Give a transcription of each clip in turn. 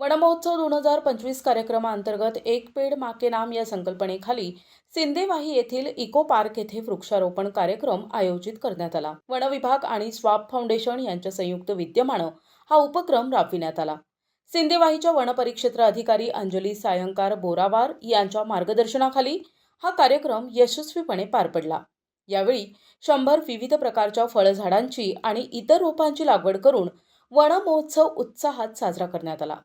वनमहोत्सव दोन हजार पंचवीस कार्यक्रमाअंतर्गत एक पेड माके नाम या संकल्पनेखाली सिंदेवाही येथील इको पार्क येथे वृक्षारोपण कार्यक्रम आयोजित करण्यात आला. वन विभाग आणि स्वाप फाउंडेशन यांच्या संयुक्त विद्यमानं हा उपक्रम राबविण्यात आला. सिंदेवाहीच्या वनपरिक्षेत्र अधिकारी अंजली सायंकार बोरावार यांच्या मार्गदर्शनाखाली हा कार्यक्रम यशस्वीपणे पार पडला. यावेळी शंभर विविध प्रकारच्या फळझाडांची आणि इतर रोपांची लागवड करून वन महोत्सव उत्साहात साजरा करण्यात आला.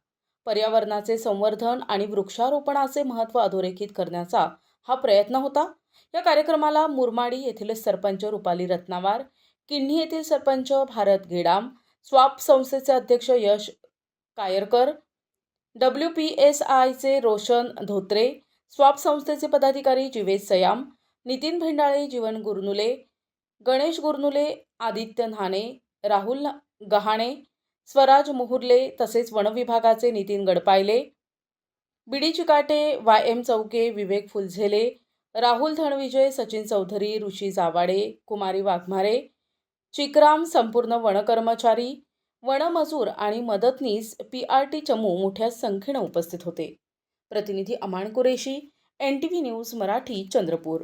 पर्यावरणाचे संवर्धन आणि वृक्षारोपणाचे महत्त्व अधोरेखित करण्याचा हा प्रयत्न होता. या कार्यक्रमाला मुरमाडी येथील सरपंच रुपाली रत्नावार किन्ही येथील सरपंच भारत गेडाम स्वाप संस्थेचे अध्यक्ष Yash Kayarkar W P S आयचे रोशन धोत्रे स्वाप संस्थेचे पदाधिकारी जिवेश सयाम नितीन भेंडाळे जीवन गुरनुले गणेश गुरनुले आदित्य न्हाणे राहुल गहाणे स्वराज मोहुर्ले तसेच वनविभागाचे Nitin Gadpayle B D Chikate Y M Chouke Vivek Phuljhele Rahul Dhanvijay Sachin Chaudhari ऋषी जावाडे कुमारी वाघमारे चिकराम संपूर्ण वनकर्मचारी वनमजूर आणि मदतनीस पी आर टी चमू मोठ्या संख्येनं उपस्थित होते. प्रतिनिधी Aman Qureshi N T V news Marathi Chandrapur.